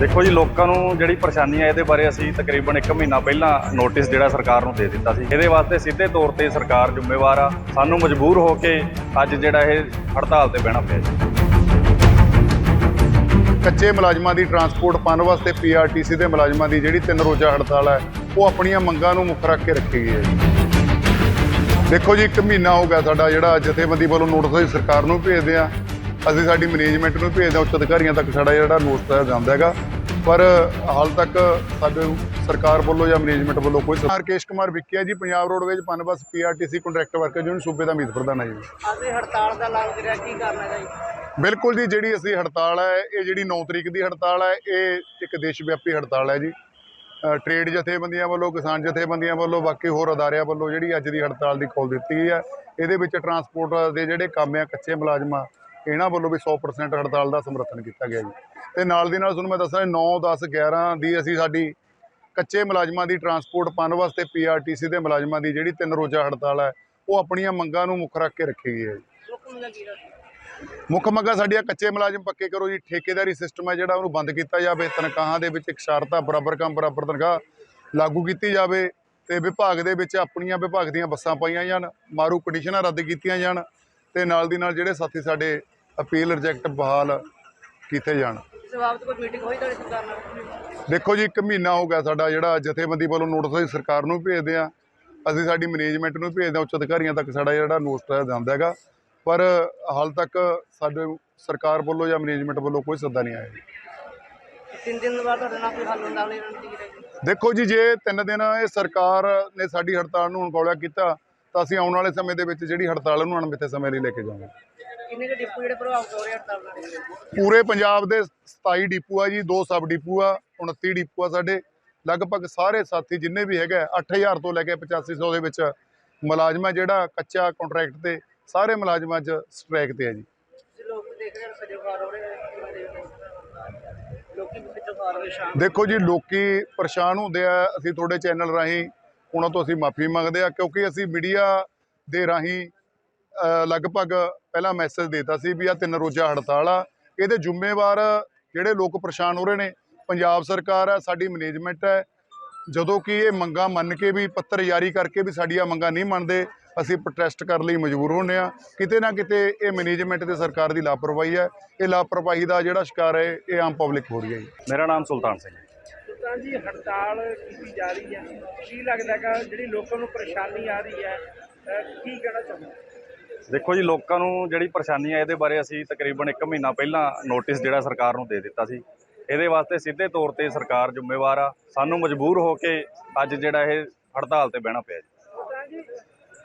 ਦੇਖੋ ਜੀ, ਲੋਕਾਂ ਨੂੰ ਜਿਹੜੀ ਪਰੇਸ਼ਾਨੀ ਹੈ ਇਹਦੇ ਬਾਰੇ ਅਸੀਂ ਤਕਰੀਬਨ 1 ਮਹੀਨਾ ਪਹਿਲਾਂ ਨੋਟਿਸ ਜਿਹੜਾ ਸਰਕਾਰ ਨੂੰ ਦੇ ਦਿੱਤਾ ਸੀ। ਇਹਦੇ ਵਾਸਤੇ ਸਿੱਧੇ ਤੌਰ ਤੇ ਸਰਕਾਰ ਜ਼ਿੰਮੇਵਾਰ ਆ। ਸਾਨੂੰ ਮਜਬੂਰ ਹੋ ਕੇ ਅੱਜ ਜਿਹੜਾ ਇਹ ਹੜਤਾਲ ਤੇ ਬਹਿਣਾ ਪਿਆ ਜੀ। ਕੱਚੇ ਮੁਲਾਜ਼ਮਾਂ ਦੀ ਟਰਾਂਸਪੋਰਟ ਪਾਉਣ ਵਾਸਤੇ ਪੀਆਰਟੀਸੀ ਦੇ ਮੁਲਾਜ਼ਮਾਂ ਦੀ ਜਿਹੜੀ ਤਿੰਨ ਰੋਜ਼ਾ ਹੜਤਾਲ ਹੈ ਉਹ ਆਪਣੀਆਂ ਮੰਗਾਂ ਨੂੰ ਮੁੱਖ ਰੱਖ ਕੇ ਰੱਖੀ ਗਈ ਹੈ ਦੇਖੋ ਜੀ 1 ਮਹੀਨਾ ਹੋ ਗਿਆ ਸਾਡਾ ਜਿਹੜਾ ਜਥੇਬੰਦੀ ਵੱਲੋਂ ਨੋਟਿਸ ਅਸੀਂ ਸਰਕਾਰ ਨੂੰ ਭੇਜਦੇ ਆ ਅਸੀਂ ਸਾਡੀ ਮੈਨੇਜਮੈਂਟ ਨੂੰ ਭੇਜਦੇ ਹਾਂ ਉੱਚ ਅਧਿਕਾਰੀਆਂ ਤੱਕ ਸਾਡਾ ਜਿਹੜਾ ਨੋਟਿਸ ਜਾਂਦਾ ਹੈਗਾ। ਪਰ ਹਾਲ ਤੱਕ ਸਾਡੇ ਸਰਕਾਰ ਵੱਲੋਂ ਜਾਂ ਮੈਨੇਜਮੈਂਟ ਵੱਲੋਂ ਕੋਈ Rakesh Kumar Vikkia ji Punjab roadways PUNBUS PRTC contract worker union ਸੂਬੇ ਦਾ ਮੀਤ ਪ੍ਰਧਾਨ ਹੈ ਜੀ। ਅਸੀਂ ਹੜਤਾਲ ਦਾ ਐਲਾਨ ਕਰਿਆ ਕੀ ਕਰਨਾ ਹੈ ਜੀ? ਬਿਲਕੁਲ ਜੀ ਜਿਹੜੀ ਅਸੀਂ ਹੜਤਾਲ ਹੈ ਇਹ ਜਿਹੜੀ 9 ਤਰੀਕ ਦੀ ਹੜਤਾਲ ਹੈ ਇਹ ਇੱਕ ਦੇਸ਼ ਵਿਆਪੀ ਹੜਤਾਲ ਹੈ ਜੀ। ਟ੍ਰੇਡ ਜਥੇਬੰਦੀਆਂ ਵੱਲੋਂ ਕਿਸਾਨ ਜਥੇਬੰਦੀਆਂ ਵੱਲੋਂ ਬਾਕੀ ਹੋਰ ਅਦਾਰਿਆਂ ਵੱਲੋਂ ਜਿਹੜੀ ਅੱਜ ਦੀ ਹੜਤਾਲ ਦੀ ਕਾਲ ਦਿੱਤੀ ਗਈ ਹੈ ਇਹਦੇ ਵਿੱਚ ਟਰਾਂਸਪੋਰਟ ਦੇ ਜਿਹੜੇ ਕੰਮ ਆ ਕੱਚੇ ਮੁਲਾਜ਼ਮਾਂ ਇਹਨਾਂ ਵੱਲੋਂ ਵੀ 100% ਹੜਤਾਲ ਦਾ ਸਮਰਥਨ ਕੀਤਾ ਗਿਆ ਜੀ। ਤੇ ਨਾਲ ਦੀ ਨਾਲ ਤੁਹਾਨੂੰ ਮੈਂ ਦੱਸਾਂ 9 10 11 ਦੀ ਅਸੀਂ ਸਾਡੀ ਕੱਚੇ ਮੁਲਾਜ਼ਮਾਂ ਦੀ ਟਰਾਂਸਪੋਰਟ ਪਾਉਣ ਵਾਸਤੇ ਪੀਆਰਟੀਸੀ ਦੇ ਮੁਲਾਜ਼ਮਾਂ ਦੀ ਜਿਹੜੀ ਤਿੰਨ ਰੋਜ਼ਾ ਹੜਤਾਲ ਹੈ, ਉਹ ਆਪਣੀਆਂ ਮੰਗਾਂ ਨੂੰ ਮੁੱਖ ਰੱਖ ਕੇ ਰੱਖੀ ਗਈ ਹੈ ਜੀ। ਮੁੱਖ ਮੁੱਖ ਮੰਗਾਂ ਸਾਡੀਆਂ ਕੱਚੇ ਮੁਲਾਜ਼ਮ ਪੱਕੇ ਕਰੋ ਜੀ, ਠੇਕੇਦਾਰੀ ਸਿਸਟਮ ਹੈ ਜਿਹੜਾ ਉਹਨੂੰ ਬੰਦ ਕੀਤਾ ਜਾਵੇ, ਤਨਖਾਹਾਂ ਦੇ ਵਿੱਚ ਇਕਸਾਰਤਾ, ਬਰਾਬਰ ਕੰਮ, ਬਰਾਬਰ ਤਨਖਾਹ ਲਾਗੂ ਕੀਤੀ ਜਾਵੇ ਤੇ ਵਿਭਾਗ ਦੇ ਵਿੱਚ ਆਪਣੀਆਂ ਵਿਭਾਗ ਦੀਆਂ ਬੱਸਾਂ ਪਾਈਆਂ ਜਾਣ, ਮਾਰੂ ਕੰਡੀਸ਼ਨਾਂ ਰੱਦ ਕੀਤੀਆਂ ਜਾਣ ਤੇ ਨਾਲ ਦੀ ਨਾਲ ਜਿਹੜੇ ਸਾਥੀ ਸਾਡੇ ਅਪੀਲ ਰਿਜੈਕਟ ਬਹਾਲ ਕੀਤੇ ਜਾਣ। ਇਸ ਬਾਬਤ ਕੋਈ ਮੀਟਿੰਗ ਹੋਈ ਤੁਹਾਡੀ ਸਰਕਾਰ ਨਾਲ? ਦੇਖੋ ਜੀ 1 ਮਹੀਨਾ ਹੋ ਗਿਆ ਸਾਡਾ ਜਿਹੜਾ ਜਥੇਬੰਦੀ ਵੱਲੋਂ ਨੋਟਿਸ ਅਸੀਂ ਸਰਕਾਰ ਨੂੰ ਭੇਜਦੇ ਆ ਅਸੀਂ ਸਾਡੀ ਮੈਨੇਜਮੈਂਟ ਨੂੰ ਭੇਜਦੇ ਹਾਂ ਉੱਚ ਅਧਿਕਾਰੀਆਂ ਤੱਕ ਸਾਡਾ ਜਿਹੜਾ ਨੋਟਿਸ ਜਾਂਦਾ ਹੈਗਾ। ਪਰ ਹਾਲ ਤੱਕ ਸਾਡੇ ਸਰਕਾਰ ਵੱਲੋਂ ਜਾਂ ਮੈਨੇਜਮੈਂਟ ਵੱਲੋਂ ਕੋਈ ਸੱਦਾ ਨਹੀਂ ਆਇਆ। ਤਿੰਨ ਦਿਨ ਬਾਅਦ ਤੁਹਾਡੇ ਨਾਲ ਕੋਈ ਹੱਲ ਹੁੰਦਾ ਅਗਲੀ ਰਣਨੀਤੀ ਦੇਖੋ ਜੀ ਜੇ ਤਿੰਨ ਦਿਨ ਇਹ ਸਰਕਾਰ ਨੇ ਸਾਡੀ ਹੜਤਾਲ ਨੂੰ ਅਣਗੌਲਿਆ ਕੀਤਾ ਤਾਂ ਅਸੀਂ ਆਉਣ ਵਾਲੇ ਸਮੇਂ ਦੇ ਵਿੱਚ ਜਿਹੜੀ ਹੜਤਾਲ ਨੂੰ ਅਣਮਿੱਥੇ ਸਮੇਂ ਲਈ ਲੈ ਕੇ ਜਾਵਾਂਗੇ। ਕਿੰਨੇ ਕੁ ਡਿਪੂ ਜਿਹੜੇ ਪ੍ਰਭਾਵਿਤ ਹੋ ਰਹੇ ਹੜਤਾਲ ਨਾਲ ਪੂਰੇ ਪੰਜਾਬ ਦੇ 27 ਡਿਪੂ ਆ ਜੀ ਦੋ ਸਬ ਡਿਪੂ ਆ 29 ਡਿਪੂ ਆ ਸਾਡੇ। ਲਗਭਗ ਸਾਰੇ ਸਾਥੀ ਜਿੰਨੇ ਵੀ ਹੈਗੇ 8000 ਤੋਂ ਲੈ ਕੇ 8500 ਦੇ ਵਿੱਚ ਮੁਲਾਜ਼ਮਾ ਜਿਹੜਾ ਕੱਚਾ ਕੰਟਰੈਕਟ ਤੇ ਸਾਰੇ ਮੁਲਾਜ਼ਮਾਂ 'ਚ ਸਟ੍ਰਾਈਕ ਤੇ ਆ ਜੀ। ਦੇਖੋ ਜੀ ਲੋਕੀ ਪਰੇਸ਼ਾਨ ਹੁੰਦੇ ਆ ਅਸੀਂ ਤੁਹਾਡੇ ਚੈਨਲ ਰਾਹੀਂ ਉਹਨਾਂ ਤੋਂ ਅਸੀਂ ਮਾਫੀ ਮੰਗਦੇ ਆ, ਕਿਉਂਕਿ ਅਸੀਂ ਮੀਡੀਆ ਦੇ ਰਾਹੀਂ ਲਗਭਗ ਪਹਿਲਾ ਮੈਸੇਜ ਦਿੱਤਾ ਸੀ ਵੀ ਆ ਤਿੰਨ ਰੋਜ਼ਾ ਹੜਤਾਲ ਆ। ਇਹਦੇ ਜ਼ਿੰਮੇਵਾਰ ਜਿਹੜੇ ਲੋਕ ਪਰੇਸ਼ਾਨ ਹੋ ਰਹੇ ਨੇ, ਪੰਜਾਬ ਸਰਕਾਰ ਹੈ ਸਾਡੀ ਮੈਨੇਜਮੈਂਟ ਹੈ ਜਦੋਂ ਕਿ ਇਹ ਮੰਗਾਂ ਮੰਨ ਕੇ ਵੀ, ਪੱਤਰ ਜਾਰੀ ਕਰਕੇ ਵੀ ਸਾਡੀਆਂ ਮੰਗਾਂ ਨਹੀਂ ਮੰਨਦੇ, ਅਸੀਂ ਪ੍ਰੋਟੈਸਟ ਕਰਨ ਲਈ ਮਜਬੂਰ ਹੁੰਨੇ ਆ। ਕਿਤੇ ਨਾ ਕਿਤੇ ਇਹ ਮੈਨੇਜਮੈਂਟ ਤੇ ਸਰਕਾਰ ਦੀ ਲਾਪਰਵਾਹੀ ਹੈ ਇਹ ਲਾਪਰਵਾਹੀ ਦਾ ਜਿਹੜਾ ਸ਼ਿਕਾਰ ਹੈ, ਇਹ ਆਮ ਪਬਲਿਕ ਹੋ ਰਹੀ ਹੈ ਜੀ। ਮੇਰਾ ਨਾਮ ਸੁਲਤਾਨ ਸਿੰਘ ਹੈ। ਤਾਂ ਜੀ ਹੜਤਾਲ ਕੀਤੀ ਜਾ ਰਹੀ ਹੈ। ਕੀ ਲੱਗਦਾ ਹੈਗਾ ਜਿਹੜੀ ਲੋਕਾਂ ਨੂੰ ਪਰੇਸ਼ਾਨੀ ਆ ਰਹੀ ਹੈ ਕੀ ਕਹਿਣਾ ਚਾਹੁੰਦੇ ਦੇਖੋ ਜੀ ਲੋਕਾਂ ਨੂੰ ਜਿਹੜੀ ਪਰੇਸ਼ਾਨੀ ਹੈ ਇਹਦੇ ਬਾਰੇ ਅਸੀਂ ਤਕਰੀਬਨ 1 ਮਹੀਨਾ ਪਹਿਲਾਂ ਨੋਟਿਸ ਜਿਹੜਾ ਸਰਕਾਰ ਨੂੰ ਦੇ ਦਿੱਤਾ ਸੀ। ਇਹਦੇ ਵਾਸਤੇ ਸਿੱਧੇ ਤੌਰ ਤੇ ਸਰਕਾਰ ਜ਼ਿੰਮੇਵਾਰ ਆ। ਸਾਨੂੰ ਮਜਬੂਰ ਹੋ ਕੇ ਅੱਜ ਜਿਹੜਾ ਇਹ ਹੜਤਾਲ ਤੇ ਬਹਿਣਾ ਪਿਆ ਜੀ। ਤਾਂ ਜੀ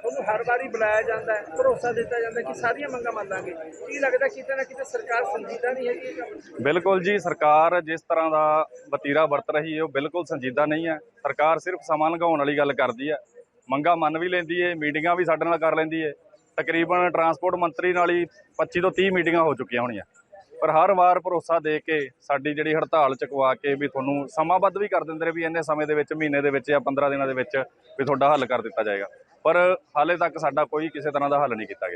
ਤੁਹਾਨੂੰ ਹਰ ਵਾਰੀ ਬੁਲਾਇਆ ਜਾਂਦਾ ਹੈ, ਭਰੋਸਾ ਦਿੱਤਾ ਜਾਂਦਾ ਕਿ ਸਾਰੀਆਂ ਮੰਗਾਂ ਮੰਨ ਕੀ ਲੱਗਦਾ ਕਿਤੇ ਨਾ ਕਿਤੇ ਸਰਕਾਰ ਸੰਜੀਦਾ ਨਹੀਂ ਹੈਗੀ ਇਹ ਕੰਮ ਬਿਲਕੁਲ ਜੀ, ਸਰਕਾਰ ਜਿਸ ਤਰ੍ਹਾਂ ਦਾ ਵਤੀਰਾ ਵਰਤ ਰਹੀ ਹੈ, ਉਹ ਬਿਲਕੁਲ ਸੰਜੀਦਾ ਨਹੀਂ ਹੈ। ਸਰਕਾਰ ਸਿਰਫ ਸਮਾਂ ਲੰਘਾਉਣ ਵਾਲੀ ਗੱਲ ਕਰਦੀ ਹੈ। ਮੰਗਾਂ ਮੰਨ ਵੀ ਲੈਂਦੀ ਹੈ, ਮੀਟਿੰਗਾਂ ਵੀ ਸਾਡੇ ਨਾਲ ਕਰ ਲੈਂਦੀ ਹੈ। ਤਕਰੀਬਨ ਟਰਾਂਸਪੋਰਟ ਮੰਤਰੀ ਨਾਲ ਹੀ 25 ਤੋਂ 30 ਮੀਟਿੰਗਾਂ ਹੋ ਚੁੱਕੀਆਂ ਹੋਣੀਆਂ। ਪਰ ਹਰ ਵਾਰ ਭਰੋਸਾ ਦੇ ਕੇ ਸਾਡੀ ਜਿਹੜੀ ਹੜਤਾਲ ਚੁਕਵਾ ਕੇ ਵੀ ਤੁਹਾਨੂੰ ਸਮਾਂਬੱਧ ਵੀ ਕਰ ਦਿੰਦੇ ਨੇ, ਵੀ ਇੰਨੇ ਸਮੇਂ ਦੇ ਵਿੱਚ, ਮਹੀਨੇ ਦੇ ਵਿੱਚ ਜਾਂ 15 ਦਿਨਾਂ ਦੇ ਵਿੱਚ ਵੀ ਤੁਹਾਡਾ ਹੱਲ ਕਰ ਦਿੱਤਾ ਜਾਏਗਾ। ਪਰ ਹਾਲੇ ਤੱਕ ਸਾਡਾ ਕੋਈ ਕਿਸੇ ਤਰ੍ਹਾਂ ਦਾ ਹੱਲ ਨਹੀਂ ਕੀਤਾ ਗਿਆ।